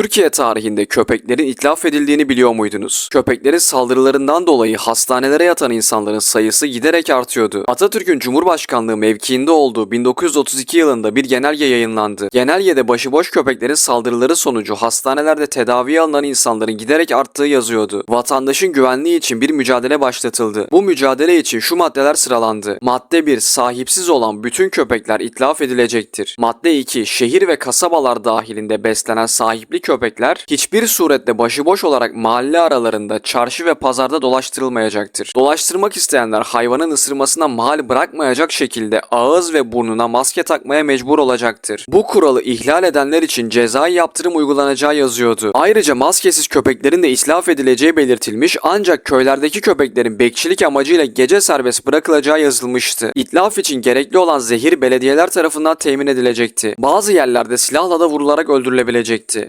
Türkiye tarihinde köpeklerin itlaf edildiğini biliyor muydunuz? Köpeklerin saldırılarından dolayı hastanelere yatan insanların sayısı giderek artıyordu. Atatürk'ün Cumhurbaşkanlığı mevkiinde olduğu 1932 yılında bir genelge yayınlandı. Genelgede başıboş köpeklerin saldırıları sonucu hastanelerde tedaviye alınan insanların giderek arttığı yazıyordu. Vatandaşın güvenliği için bir mücadele başlatıldı. Bu mücadele için şu maddeler sıralandı. Madde 1. Sahipsiz olan bütün köpekler itlaf edilecektir. Madde 2. Şehir ve kasabalar dahilinde beslenen sahipli köpekler hiçbir surette başıboş olarak mahalle aralarında çarşı ve pazarda dolaştırılmayacaktır. Dolaştırmak isteyenler hayvanın ısırmasına mahal bırakmayacak şekilde ağız ve burnuna maske takmaya mecbur olacaktır. Bu kuralı ihlal edenler için cezai yaptırım uygulanacağı yazıyordu. Ayrıca maskesiz köpeklerin de islaf edileceği belirtilmiş ancak köylerdeki köpeklerin bekçilik amacıyla gece serbest bırakılacağı yazılmıştı. İtlaf için gerekli olan zehir belediyeler tarafından temin edilecekti. Bazı yerlerde silahla da vurularak öldürülebilecekti.